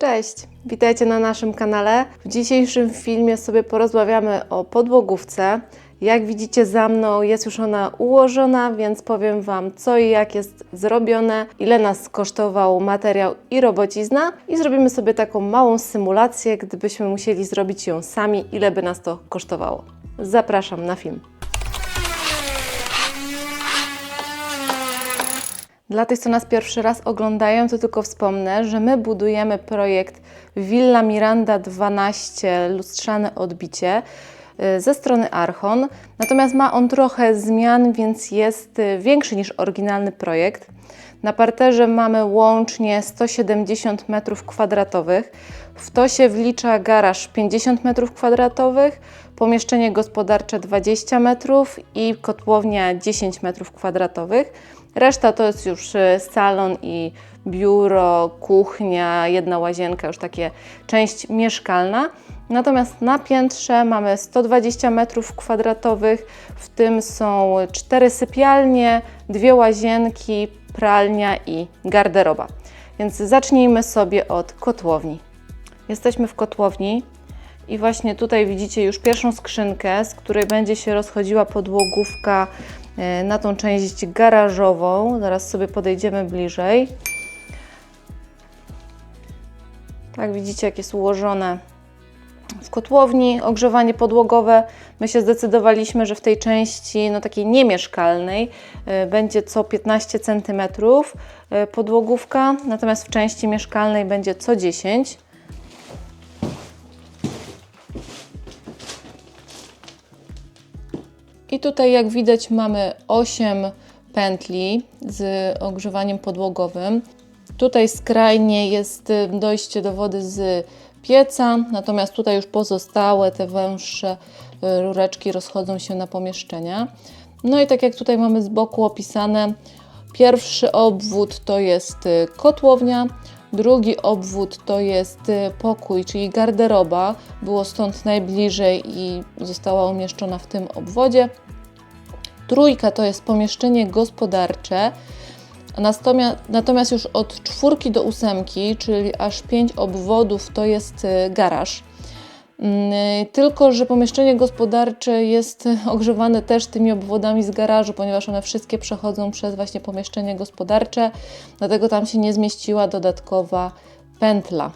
Cześć, witajcie na naszym kanale. W dzisiejszym filmie sobie porozmawiamy o podłogówce. Jak widzicie za mną jest już ona ułożona, więc powiem Wam co i jak jest zrobione, ile nas kosztował materiał i robocizna i zrobimy sobie taką małą symulację, gdybyśmy musieli zrobić ją sami, ile by nas to kosztowało. Zapraszam na film. Dla tych, co nas pierwszy raz oglądają, to tylko wspomnę, że my budujemy projekt Villa Miranda 12 lustrzane odbicie y, ze strony Archon. Natomiast ma on trochę zmian, więc jest y, większy niż oryginalny projekt. Na parterze mamy łącznie 170 m2. W to się wlicza garaż 50 m2, pomieszczenie gospodarcze 20 m2 i kotłownia 10 m2. Reszta to jest już y, salon i biuro, kuchnia, jedna łazienka, już takie część mieszkalna. Natomiast na piętrze mamy 120 metrów kwadratowych, w tym są cztery sypialnie, dwie łazienki, pralnia i garderoba. Więc zacznijmy sobie od kotłowni. Jesteśmy w kotłowni i właśnie tutaj widzicie już pierwszą skrzynkę, z której będzie się rozchodziła podłogówka e, na tą część garażową. Zaraz sobie podejdziemy bliżej. Tak, widzicie, jak jest ułożone w kotłowni, ogrzewanie podłogowe. My się zdecydowaliśmy, że w tej części, no takiej niemieszkalnej, y, będzie co 15 cm y, podłogówka, natomiast w części mieszkalnej będzie co 10 I tutaj, jak widać, mamy 8 pętli z ogrzewaniem podłogowym. Tutaj skrajnie jest y, dojście do wody z pieca, natomiast tutaj już pozostałe te węższe y, rureczki rozchodzą się na pomieszczenia. No i tak jak tutaj mamy z boku opisane, pierwszy obwód to jest y, kotłownia, drugi obwód to jest pokój, czyli garderoba, było stąd najbliżej i została umieszczona w tym obwodzie. Trójka to jest pomieszczenie gospodarcze, Natomiast, natomiast już od czwórki do ósemki, czyli aż pięć obwodów, to jest y, garaż. Mm, tylko, że pomieszczenie gospodarcze jest ogrzewane też tymi obwodami z garażu, ponieważ one wszystkie przechodzą przez właśnie pomieszczenie gospodarcze, dlatego tam się nie zmieściła dodatkowa pętla.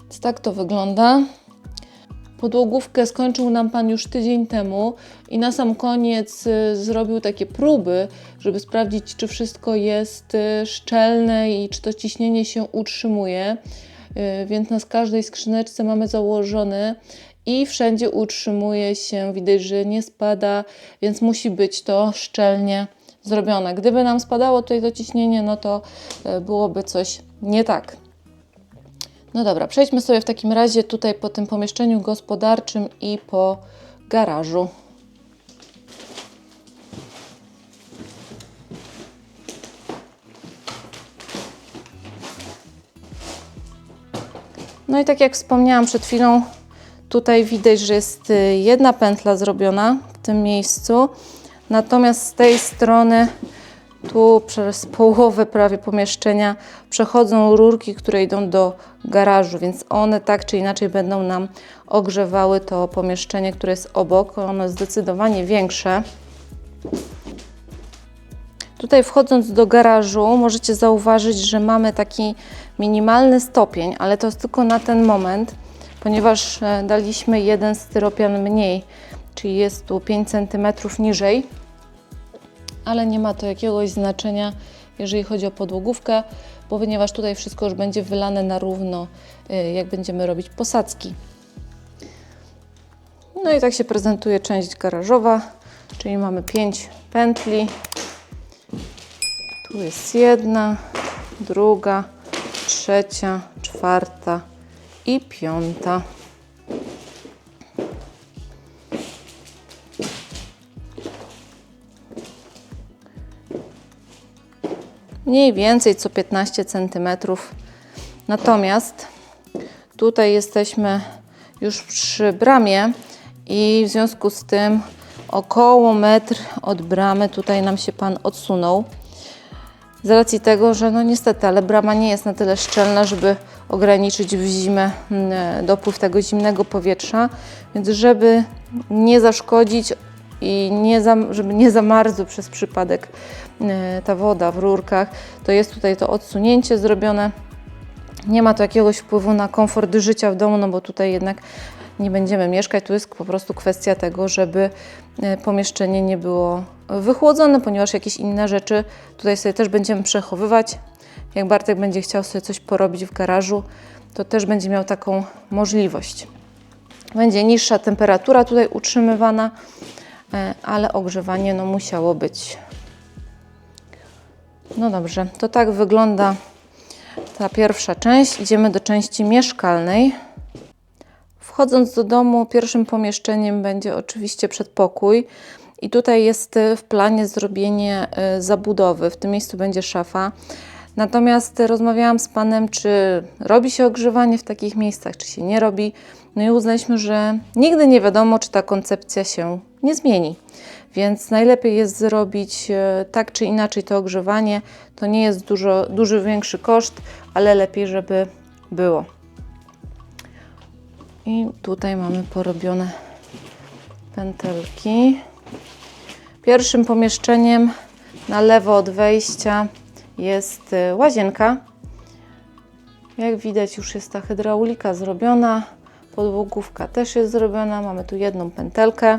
Więc tak to wygląda. Podłogówkę skończył nam Pan już tydzień temu i na sam koniec y, zrobił takie próby, żeby sprawdzić, czy wszystko jest y, szczelne i czy to ciśnienie się utrzymuje. Y, więc na każdej skrzyneczce mamy założone i wszędzie utrzymuje się, widać, że nie spada, więc musi być to szczelnie zrobione. Gdyby nam spadało tutaj to ciśnienie, no to byłoby coś nie tak. No dobra, przejdźmy sobie w takim razie tutaj po tym pomieszczeniu gospodarczym i po garażu. No i tak jak wspomniałam przed chwilą, tutaj widać, że jest y, jedna pętla zrobiona w tym miejscu, natomiast z tej strony tu przez połowę prawie pomieszczenia przechodzą rurki, które idą do garażu, więc one tak czy inaczej będą nam ogrzewały to pomieszczenie, które jest obok. Ono jest zdecydowanie większe. Tutaj wchodząc do garażu możecie zauważyć, że mamy taki minimalny stopień, ale to jest tylko na ten moment, ponieważ e, daliśmy jeden styropian mniej, czyli jest tu 5 cm niżej ale nie ma to jakiegoś znaczenia, jeżeli chodzi o podłogówkę, bo ponieważ tutaj wszystko już będzie wylane na równo, y, jak będziemy robić posadzki. No i tak się prezentuje część garażowa, czyli mamy 5 pętli. Tu jest jedna, druga, trzecia, czwarta i piąta. mniej więcej co 15 cm. Natomiast tutaj jesteśmy już przy bramie i w związku z tym około metr od bramy tutaj nam się Pan odsunął. Z racji tego, że no niestety, ale brama nie jest na tyle szczelna, żeby ograniczyć w zimę mm, dopływ tego zimnego powietrza, więc żeby nie zaszkodzić i nie żeby nie zamarzł przez przypadek e, ta woda w rurkach, to jest tutaj to odsunięcie zrobione. Nie ma to jakiegoś wpływu na komfort życia w domu, no bo tutaj jednak nie będziemy mieszkać. Tu jest po prostu kwestia tego, żeby pomieszczenie nie było wychłodzone, ponieważ jakieś inne rzeczy tutaj sobie też będziemy przechowywać. Jak Bartek będzie chciał sobie coś porobić w garażu, to też będzie miał taką możliwość. Będzie niższa temperatura tutaj utrzymywana, e, ale ogrzewanie no musiało być. No dobrze, to tak wygląda ta pierwsza część. Idziemy do części mieszkalnej. Wchodząc do domu, pierwszym pomieszczeniem będzie oczywiście przedpokój. I tutaj jest e, w planie zrobienie e, zabudowy. W tym miejscu będzie szafa. Natomiast rozmawiałam z panem, czy robi się ogrzewanie w takich miejscach, czy się nie robi. No i uznaliśmy, że nigdy nie wiadomo, czy ta koncepcja się nie zmieni. Więc najlepiej jest zrobić tak czy inaczej to ogrzewanie. To nie jest dużo, duży, większy koszt, ale lepiej, żeby było. I tutaj mamy porobione pętelki. Pierwszym pomieszczeniem na lewo od wejścia jest y, łazienka. Jak widać już jest ta hydraulika zrobiona, podłogówka też jest zrobiona, mamy tu jedną pętelkę.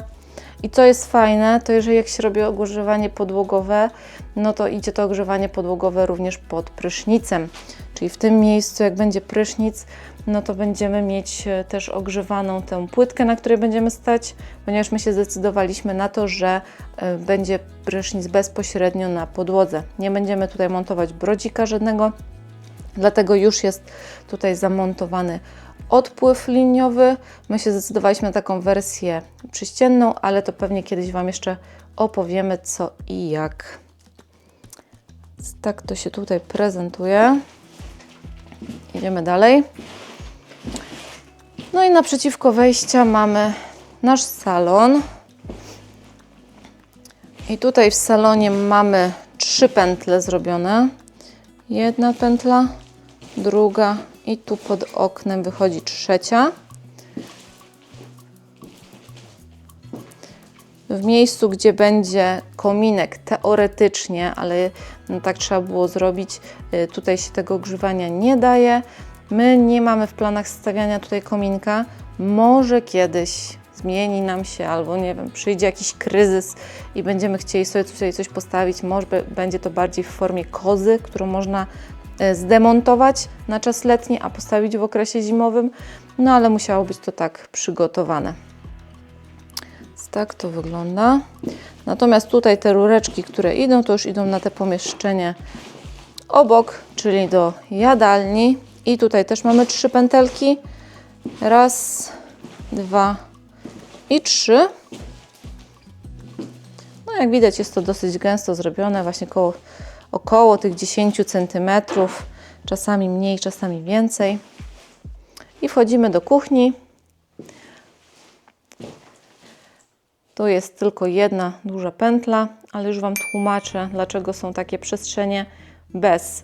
I co jest fajne, to jeżeli jak się robi ogrzewanie podłogowe, no to idzie to ogrzewanie podłogowe również pod prysznicem. Czyli w tym miejscu, jak będzie prysznic, no to będziemy mieć e, też ogrzewaną tę płytkę, na której będziemy stać, ponieważ my się zdecydowaliśmy na to, że e, będzie prysznic bezpośrednio na podłodze. Nie będziemy tutaj montować brodzika żadnego, dlatego już jest tutaj zamontowany odpływ liniowy. My się zdecydowaliśmy na taką wersję przyścienną, ale to pewnie kiedyś Wam jeszcze opowiemy co i jak. Tak to się tutaj prezentuje. Idziemy dalej. No i naprzeciwko wejścia mamy nasz salon. I tutaj w salonie mamy trzy pętle zrobione. Jedna pętla, druga i tu pod oknem wychodzi trzecia. W miejscu, gdzie będzie kominek, teoretycznie, ale no tak trzeba było zrobić, y, tutaj się tego ogrzewania nie daje. My nie mamy w planach stawiania tutaj kominka. Może kiedyś zmieni nam się, albo nie wiem, przyjdzie jakiś kryzys i będziemy chcieli sobie tutaj coś postawić. Może będzie to bardziej w formie kozy, którą można e, zdemontować na czas letni, a postawić w okresie zimowym. No ale musiało być to tak przygotowane. Więc tak to wygląda. Natomiast tutaj te rureczki, które idą, to już idą na te pomieszczenie obok, czyli do jadalni. I tutaj też mamy trzy pętelki. Raz, dwa i trzy. No jak widać jest to dosyć gęsto zrobione, właśnie koło, około tych 10 cm, czasami mniej, czasami więcej. I wchodzimy do kuchni. Tu jest tylko jedna duża pętla, ale już Wam tłumaczę, dlaczego są takie przestrzenie bez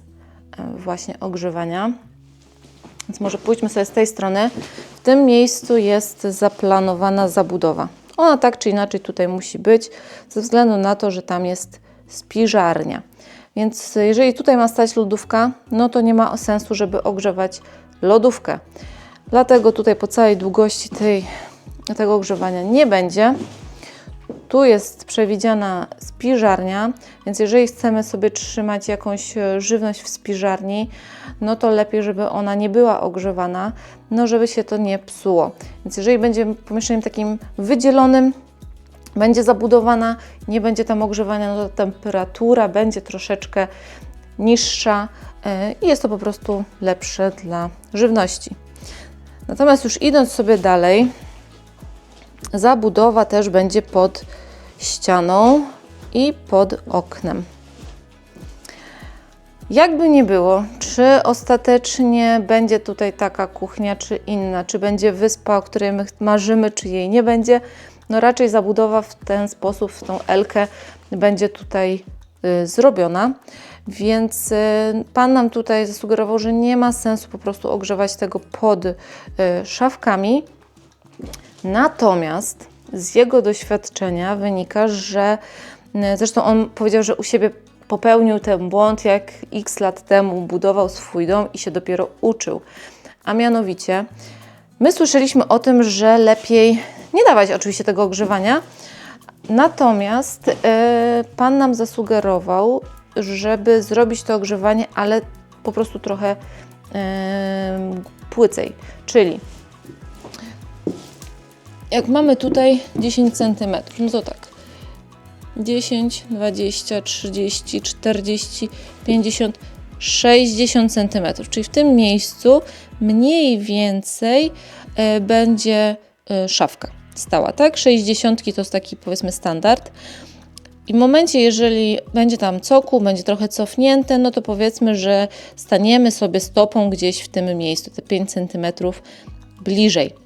e, właśnie ogrzewania. Więc może pójdźmy sobie z tej strony. W tym miejscu jest zaplanowana zabudowa. Ona tak czy inaczej tutaj musi być, ze względu na to, że tam jest spiżarnia. Więc jeżeli tutaj ma stać lodówka, no to nie ma sensu, żeby ogrzewać lodówkę. Dlatego tutaj po całej długości tej, tego ogrzewania nie będzie. Tu jest przewidziana spiżarnia, więc jeżeli chcemy sobie trzymać jakąś e, żywność w spiżarni, no to lepiej, żeby ona nie była ogrzewana, no żeby się to nie psuło. Więc jeżeli będzie pomieszczeniem takim wydzielonym, będzie zabudowana, nie będzie tam ogrzewania, no to temperatura będzie troszeczkę niższa e, i jest to po prostu lepsze dla żywności. Natomiast już idąc sobie dalej, zabudowa też będzie pod ścianą i pod oknem. Jakby nie było, czy ostatecznie będzie tutaj taka kuchnia, czy inna, czy będzie wyspa, o której my marzymy, czy jej nie będzie, no raczej zabudowa w ten sposób, w tą elkę będzie tutaj y, zrobiona. Więc y, Pan nam tutaj zasugerował, że nie ma sensu po prostu ogrzewać tego pod y, szafkami. Natomiast z jego doświadczenia wynika, że y, zresztą on powiedział, że u siebie popełnił ten błąd, jak x lat temu budował swój dom i się dopiero uczył. A mianowicie, my słyszeliśmy o tym, że lepiej nie dawać oczywiście tego ogrzewania, natomiast y, Pan nam zasugerował, żeby zrobić to ogrzewanie, ale po prostu trochę y, płycej. Czyli jak mamy tutaj 10 cm, no to tak. 10, 20, 30, 40, 50, 60 cm. Czyli w tym miejscu mniej więcej e, będzie e, szafka stała, tak? 60 to jest taki powiedzmy standard. I w momencie, jeżeli będzie tam cokół, będzie trochę cofnięte, no to powiedzmy, że staniemy sobie stopą gdzieś w tym miejscu, te 5 cm bliżej.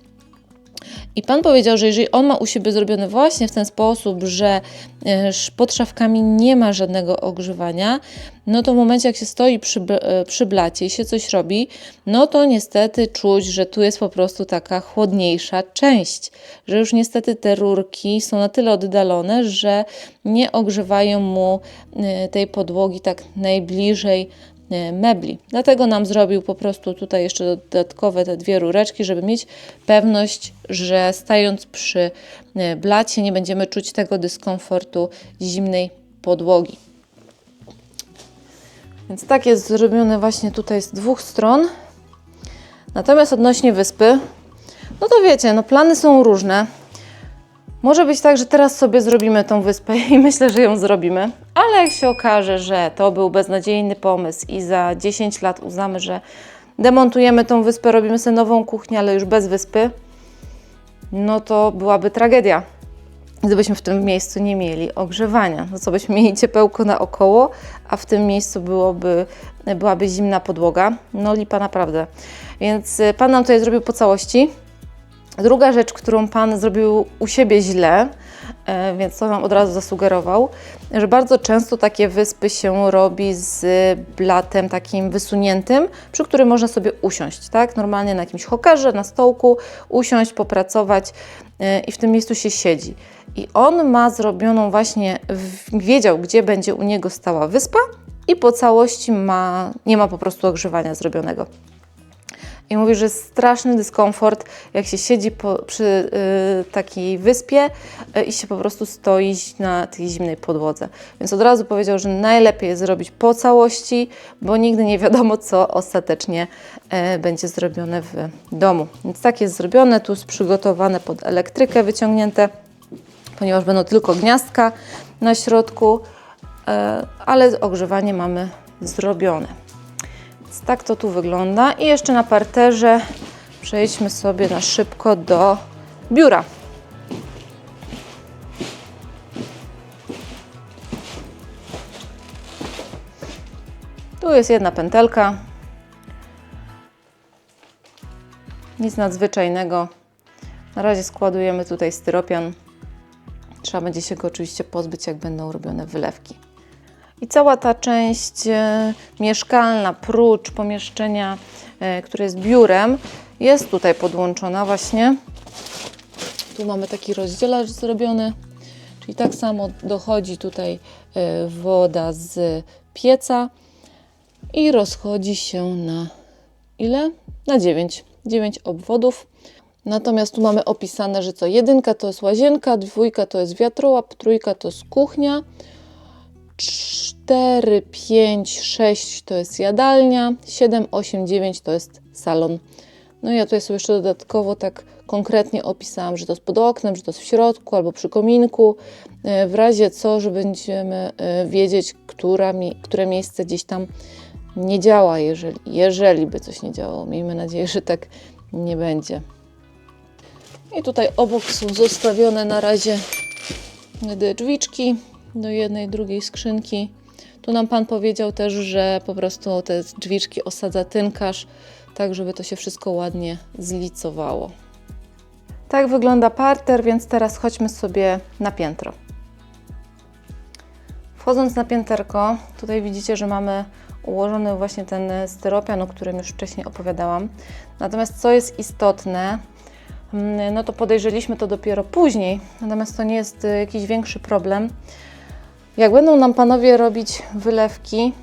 I pan powiedział, że jeżeli on ma u siebie zrobione właśnie w ten sposób, że e, pod szafkami nie ma żadnego ogrzewania, no to w momencie, jak się stoi przy, e, przy blacie i się coś robi, no to niestety czuć, że tu jest po prostu taka chłodniejsza część, że już niestety te rurki są na tyle oddalone, że nie ogrzewają mu e, tej podłogi tak najbliżej mebli. Dlatego nam zrobił po prostu tutaj jeszcze dodatkowe te dwie rureczki, żeby mieć pewność, że stając przy e, blacie nie będziemy czuć tego dyskomfortu zimnej podłogi. Więc tak jest zrobione właśnie tutaj z dwóch stron. Natomiast odnośnie wyspy, no to wiecie, no plany są różne. Może być tak, że teraz sobie zrobimy tą wyspę i myślę, że ją zrobimy, ale jak się okaże, że to był beznadziejny pomysł i za 10 lat uznamy, że demontujemy tą wyspę, robimy sobie nową kuchnię, ale już bez wyspy, no to byłaby tragedia. Gdybyśmy w tym miejscu nie mieli ogrzewania, no co byśmy mieli ciepełko naokoło, a w tym miejscu byłoby, byłaby zimna podłoga. No lipa naprawdę. Więc y, Pan nam tutaj zrobił po całości. Druga rzecz, którą Pan zrobił u siebie źle, e, więc to nam od razu zasugerował, że bardzo często takie wyspy się robi z blatem takim wysuniętym, przy którym można sobie usiąść, tak? Normalnie na jakimś hokarze, na stołku, usiąść, popracować e, i w tym miejscu się siedzi. I on ma zrobioną właśnie, wiedział, gdzie będzie u niego stała wyspa i po całości ma, nie ma po prostu ogrzewania zrobionego. I mówi, że jest straszny dyskomfort, jak się siedzi po, przy y, takiej wyspie y, i się po prostu stoi na tej zimnej podłodze. Więc od razu powiedział, że najlepiej jest zrobić po całości, bo nigdy nie wiadomo, co ostatecznie y, będzie zrobione w domu. Więc tak jest zrobione, tu jest przygotowane pod elektrykę wyciągnięte, ponieważ będą tylko gniazdka na środku, y, ale ogrzewanie mamy zrobione. Tak to tu wygląda. I jeszcze na parterze przejdźmy sobie na szybko do biura. Tu jest jedna pętelka. Nic nadzwyczajnego. Na razie składujemy tutaj styropian. Trzeba będzie się go oczywiście pozbyć, jak będą robione wylewki. I cała ta część e, mieszkalna, prócz pomieszczenia, e, które jest biurem, jest tutaj podłączona właśnie. Tu mamy taki rozdzielacz zrobiony, czyli tak samo dochodzi tutaj e, woda z pieca i rozchodzi się na ile? Na 9. 9 obwodów. Natomiast tu mamy opisane, że co jedynka to jest łazienka, dwójka to jest wiatrołap, trójka to jest kuchnia, 4, 5, 6 to jest jadalnia, 7, 8, 9 to jest salon. No i ja tutaj sobie jeszcze dodatkowo tak konkretnie opisałam, że to jest pod oknem, że to jest w środku albo przy kominku, e, w razie co, że będziemy e, wiedzieć, która, które miejsce gdzieś tam nie działa, jeżeli, jeżeli by coś nie działało. Miejmy nadzieję, że tak nie będzie. I tutaj obok są zostawione na razie drzwiczki do jednej, drugiej skrzynki. Tu nam Pan powiedział też, że po prostu te drzwiczki osadza tynkarz, tak żeby to się wszystko ładnie zlicowało. Tak wygląda parter, więc teraz chodźmy sobie na piętro. Wchodząc na pięterko, tutaj widzicie, że mamy ułożony właśnie ten styropian, o którym już wcześniej opowiadałam. Natomiast co jest istotne, mm, no to podejrzeliśmy to dopiero później, natomiast to nie jest y, jakiś większy problem. Jak będą nam panowie robić wylewki,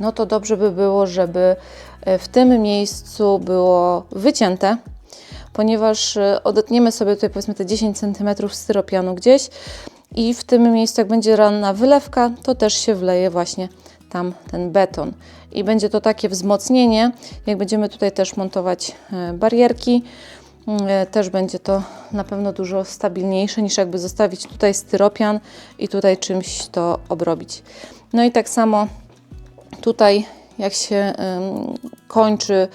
no to dobrze by było, żeby e, w tym miejscu było wycięte, ponieważ e, odetniemy sobie tutaj powiedzmy te 10 cm styropianu gdzieś i w tym miejscu jak będzie ranna wylewka, to też się wleje właśnie tam ten beton. I będzie to takie wzmocnienie, jak będziemy tutaj też montować e, barierki, też będzie to na pewno dużo stabilniejsze niż jakby zostawić tutaj styropian i tutaj czymś to obrobić. No i tak samo tutaj jak się kończy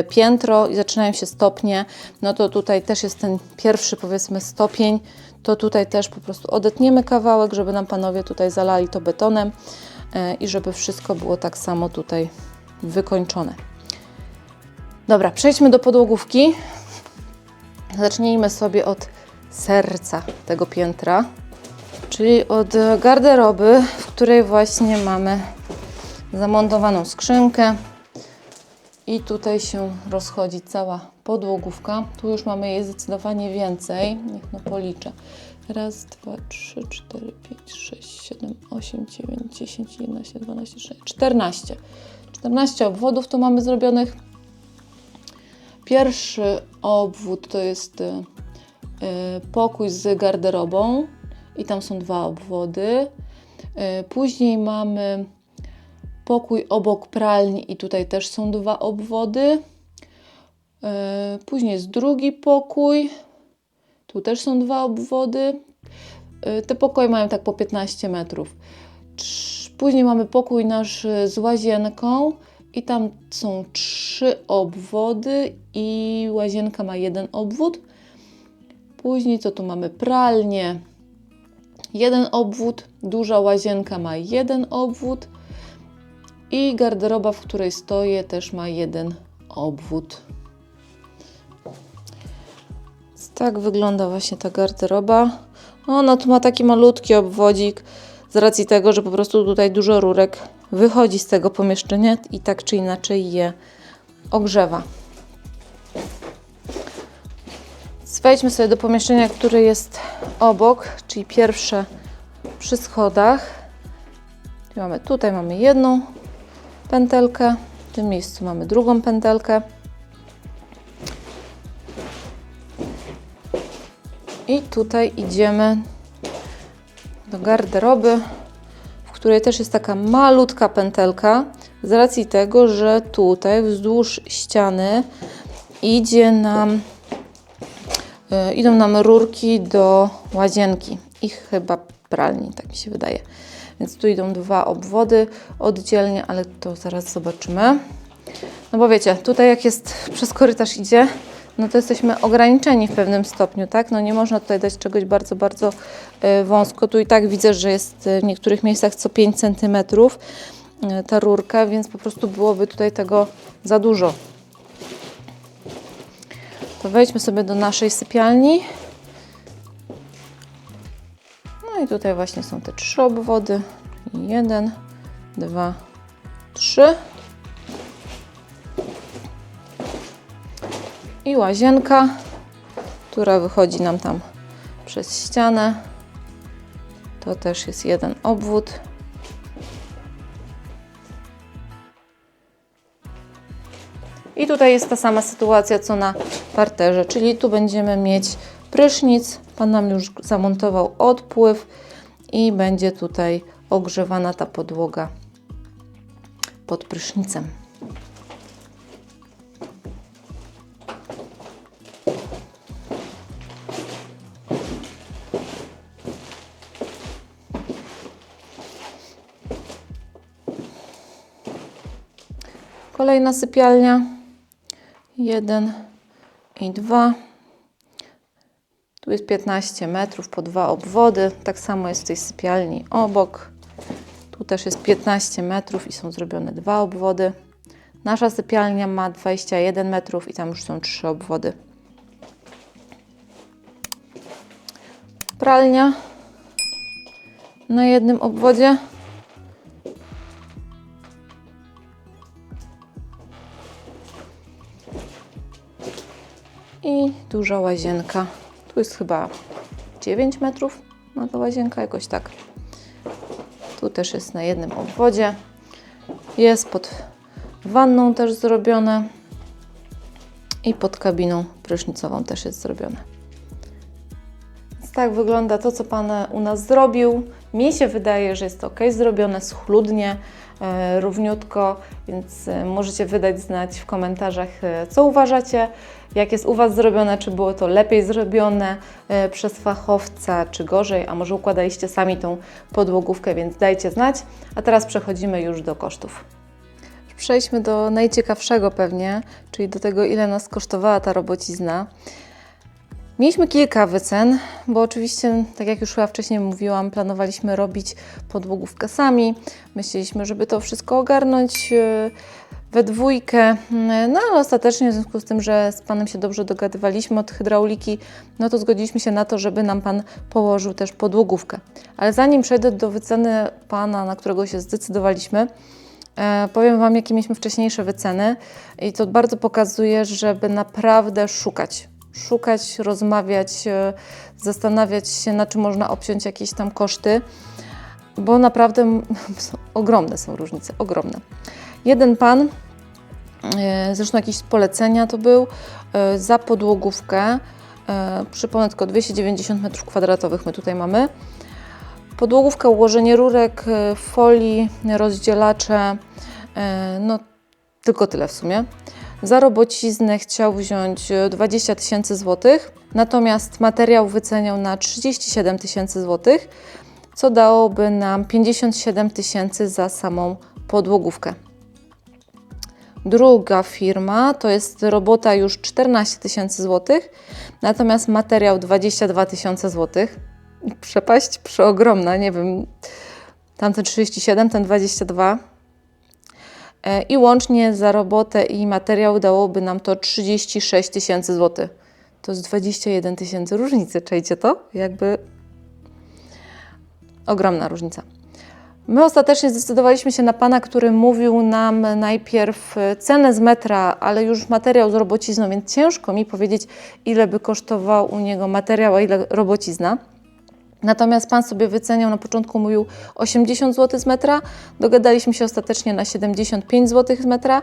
y, piętro i zaczynają się stopnie, no to tutaj też jest ten pierwszy powiedzmy stopień, to tutaj też po prostu odetniemy kawałek, żeby nam panowie tutaj zalali to betonem y, i żeby wszystko było tak samo tutaj wykończone. Dobra, przejdźmy do podłogówki. Zacznijmy sobie od serca tego piętra, czyli od garderoby, w której właśnie mamy zamontowaną skrzynkę i tutaj się rozchodzi cała podłogówka. Tu już mamy jej zdecydowanie więcej. Niech no policzę. Raz, dwa, trzy, cztery, pięć, sześć, siedem, osiem, dziewięć, dziesięć, jedenaście, dwanaście, trzynaście, czternaście. 14 obwodów tu mamy zrobionych. Pierwszy obwód to jest y, y, pokój z garderobą i tam są dwa obwody. Y, później mamy pokój obok pralni i tutaj też są dwa obwody. Później jest drugi pokój. Tu też są dwa obwody. Te pokoje mają tak po 15 metrów. Później mamy pokój nasz z łazienką i tam są trzy obwody i łazienka ma jeden obwód. Później co tu mamy? Pralnię. Jeden obwód, duża łazienka ma jeden obwód i garderoba, w której stoję, też ma jeden obwód. Tak wygląda właśnie ta garderoba. Ona tu ma taki malutki obwodzik z racji tego, że po prostu tutaj dużo rurek wychodzi z tego pomieszczenia i tak czy inaczej je ogrzewa. Wejdźmy sobie do pomieszczenia, które jest obok, czyli pierwsze przy schodach. Mamy, tutaj mamy jedną pętelkę. W tym miejscu mamy drugą pętelkę. I tutaj idziemy do garderoby, której też jest taka malutka pętelka, z racji tego, że tutaj wzdłuż ściany idzie nam, yy, idą nam rurki do łazienki i chyba pralni, tak mi się wydaje. Więc tu idą dwa obwody oddzielnie, ale to zaraz zobaczymy. No bo wiecie, tutaj jak jest przez korytarz idzie, no to jesteśmy ograniczeni w pewnym stopniu, tak? No nie można tutaj dać czegoś bardzo, bardzo y, wąsko. Tu i tak widzę, że jest w niektórych miejscach co 5 cm y, ta rurka, więc po prostu byłoby tutaj tego za dużo. To wejdźmy sobie do naszej sypialni. No i tutaj właśnie są te trzy obwody. Jeden, dwa, trzy. I łazienka, która wychodzi nam tam przez ścianę. To też jest jeden obwód. I tutaj jest ta sama sytuacja co na parterze, czyli tu będziemy mieć prysznic. Pan nam już zamontował odpływ i będzie tutaj ogrzewana ta podłoga pod prysznicem. Kolejna sypialnia. Jeden i dwa. Tu jest 15 metrów po dwa obwody. Tak samo jest w tej sypialni obok. Tu też jest 15 metrów i są zrobione dwa obwody. Nasza sypialnia ma 21 metrów i tam już są trzy obwody. Pralnia. na jednym obwodzie. Duża łazienka. Tu jest chyba 9 metrów ma ta łazienka, jakoś tak. Tu też jest na jednym obwodzie. Jest pod wanną też zrobione. I pod kabiną prysznicową też jest zrobione. Więc tak wygląda to, co Pan u nas zrobił. Mi się wydaje, że jest ok zrobione, schludnie, równiutko, więc e, możecie wydać znać w komentarzach, e, co uważacie, jak jest u Was zrobione, czy było to lepiej zrobione e, przez fachowca, czy gorzej, a może układaliście sami tą podłogówkę, więc dajcie znać. A teraz przechodzimy już do kosztów. Przejdźmy do najciekawszego pewnie, czyli do tego, ile nas kosztowała ta robocizna. Mieliśmy kilka wycen, bo oczywiście, tak jak już chyba wcześniej mówiłam, planowaliśmy robić podłogówkę sami. Myśleliśmy, żeby to wszystko ogarnąć e, we dwójkę, no ale ostatecznie w związku z tym, że z Panem się dobrze dogadywaliśmy od hydrauliki, no to zgodziliśmy się na to, żeby nam Pan położył też podłogówkę. Ale zanim przejdę do wyceny Pana, na którego się zdecydowaliśmy, E, Powiem Wam, jakie mieliśmy wcześniejsze wyceny, i to bardzo pokazuje, żeby naprawdę szukać. Szukać, rozmawiać, e, zastanawiać się, na czym można obciąć jakieś tam koszty, bo naprawdę są, ogromne są różnice, ogromne. Jeden pan, e, zresztą jakieś polecenia to był, e, za podłogówkę, przypomnę tylko 290 m2 my tutaj mamy, Podłogówka, ułożenie rurek, folii, rozdzielacze, no tylko tyle w sumie. Za robociznę chciał wziąć e, 20 tysięcy złotych, natomiast materiał wyceniał na 37 tysięcy złotych, co dałoby nam 57 tysięcy za samą podłogówkę. Druga firma to jest robota już 14 tysięcy złotych, natomiast materiał 22 tysiące złotych przepaść przeogromna, nie wiem, tamten 37, ten 22. E, I łącznie za robotę i materiał dałoby nam to 36 tysięcy złotych. To jest 21 tysięcy różnicy, czajcie to? Jakby ogromna różnica. My ostatecznie zdecydowaliśmy się na pana, który mówił nam najpierw e, cenę z metra, ale już materiał z robocizną, więc ciężko mi powiedzieć, ile by kosztował u niego materiał, a ile robocizna. Natomiast pan sobie wyceniał, na początku mówił 80 zł z metra, dogadaliśmy się ostatecznie na 75 zł z metra,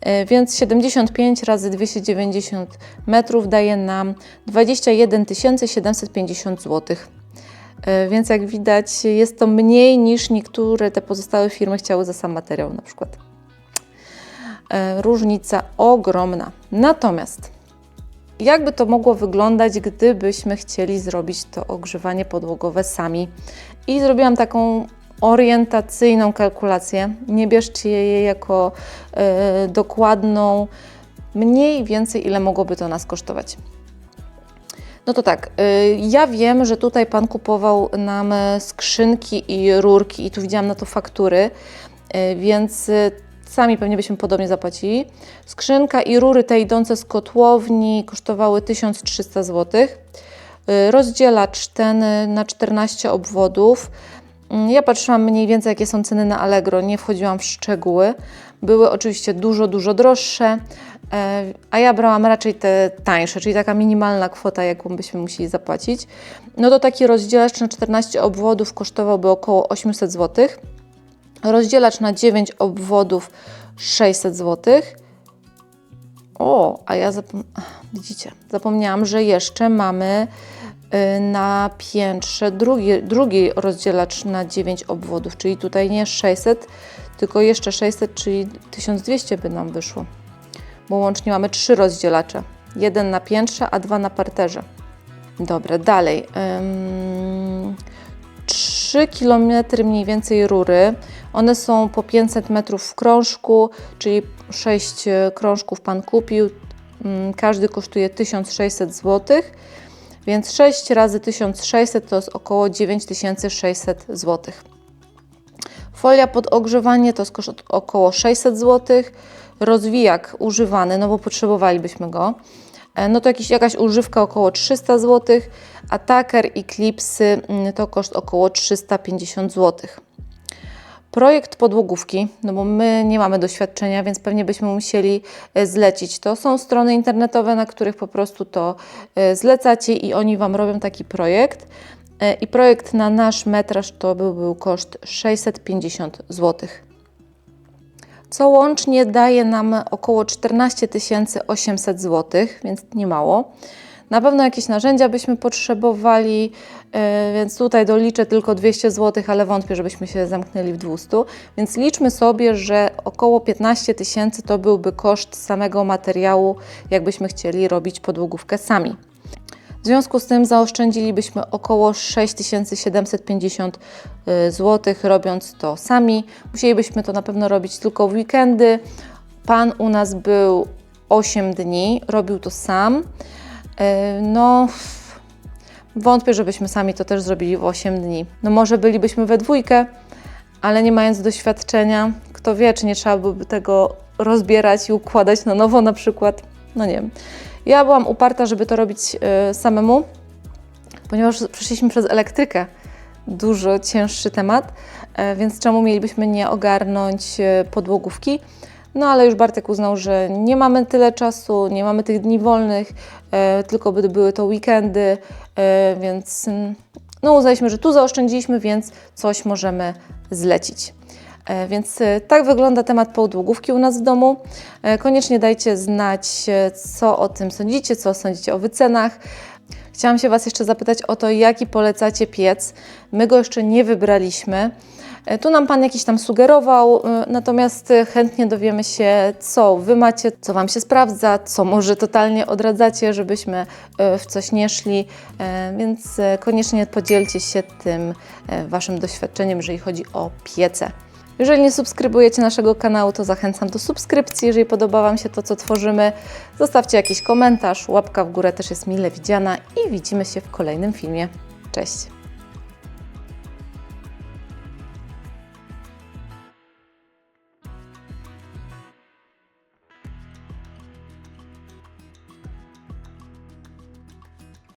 e, więc 75 razy 290 metrów daje nam 21 750 zł. Więc jak widać, jest to mniej niż niektóre te pozostałe firmy chciały za sam materiał na przykład. E, Różnica ogromna. Natomiast jakby to mogło wyglądać, gdybyśmy chcieli zrobić to ogrzewanie podłogowe sami? I zrobiłam taką orientacyjną kalkulację. Nie bierzcie jej jako e, dokładną, mniej więcej ile mogłoby to nas kosztować. No to tak, y, ja wiem, że tutaj Pan kupował nam e, skrzynki i rurki i tu widziałam na to faktury, y, więc y, sami pewnie byśmy podobnie zapłacili. Skrzynka i rury te idące z kotłowni kosztowały 1300 zł. Y, Rozdzielacz ten y, na 14 obwodów. Mm, Ja patrzyłam mniej więcej, jakie są ceny na Allegro, nie wchodziłam w szczegóły. Były oczywiście dużo, dużo droższe, e, a ja brałam raczej te tańsze, czyli taka minimalna kwota, jaką byśmy musieli zapłacić. No to taki rozdzielacz na 14 obwodów kosztowałby około 800 zł. Rozdzielacz na 9 obwodów 600 zł. O, a ja zapom... Widzicie, zapomniałam, że jeszcze mamy y, na piętrze drugi, drugi rozdzielacz na 9 obwodów, czyli tutaj nie 600, tylko jeszcze 600, czyli 1200 by nam wyszło. Bo łącznie mamy trzy rozdzielacze. Jeden na piętrze, a dwa na parterze. Dobra, dalej. Ym, 3 km mniej więcej rury. One są po 500 metrów w krążku, czyli 6 krążków Pan kupił. Ym, Każdy kosztuje 1600 zł, więc 6 razy 1600 to jest około 9600 zł. Folia pod ogrzewanie to jest koszt około 600 zł. Rozwijak używany, no bo potrzebowalibyśmy go, e, no to jakiś, jakaś używka około 300 zł, a taker i klipsy mm, to koszt około 350 zł. Projekt podłogówki, no bo my nie mamy doświadczenia, więc pewnie byśmy musieli e, zlecić to. Są strony internetowe, na których po prostu to e, zlecacie i oni Wam robią taki projekt. E, I projekt na nasz metraż to by był koszt 650 zł. Co łącznie daje nam około 14 800 zł, więc nie mało. Na pewno jakieś narzędzia byśmy potrzebowali, e, więc tutaj doliczę tylko 200 zł, ale wątpię, żebyśmy się zamknęli w 200. Więc liczmy sobie, że około 15 tysięcy to byłby koszt samego materiału, jakbyśmy chcieli robić podłogówkę sami. W związku z tym zaoszczędzilibyśmy około 6750 zł, robiąc to sami. Musielibyśmy to na pewno robić tylko w weekendy. Pan u nas był 8 dni, robił to sam. E, No, wątpię, żebyśmy sami to też zrobili w 8 dni. No może bylibyśmy we dwójkę, ale nie mając doświadczenia, kto wie, czy nie trzeba byłoby tego rozbierać i układać na nowo na przykład. No nie wiem. Ja byłam uparta, żeby to robić y, samemu, ponieważ przeszliśmy przez elektrykę. Dużo cięższy temat, e, więc czemu mielibyśmy nie ogarnąć e, podłogówki? No ale już Bartek uznał, że nie mamy tyle czasu, nie mamy tych dni wolnych, e, tylko by były to weekendy, e, więc mm, no uznaliśmy, że tu zaoszczędziliśmy, więc coś możemy zlecić. E, Więc e, tak wygląda temat podłogówki u nas w domu. E, Koniecznie dajcie znać, co o tym sądzicie, co sądzicie o wycenach. Chciałam się Was jeszcze zapytać o to, jaki polecacie piec. My go jeszcze nie wybraliśmy. E, Tu nam Pan jakiś tam sugerował, e, natomiast e, chętnie dowiemy się, co Wy macie, co Wam się sprawdza, co może totalnie odradzacie, żebyśmy e, w coś nie szli, E, więc koniecznie podzielcie się tym e, Waszym doświadczeniem, jeżeli chodzi o piece. Jeżeli nie subskrybujecie naszego kanału, to zachęcam do subskrypcji. Jeżeli podoba Wam się to, co tworzymy, zostawcie jakiś komentarz, łapka w górę też jest mile widziana i widzimy się w kolejnym filmie. Cześć!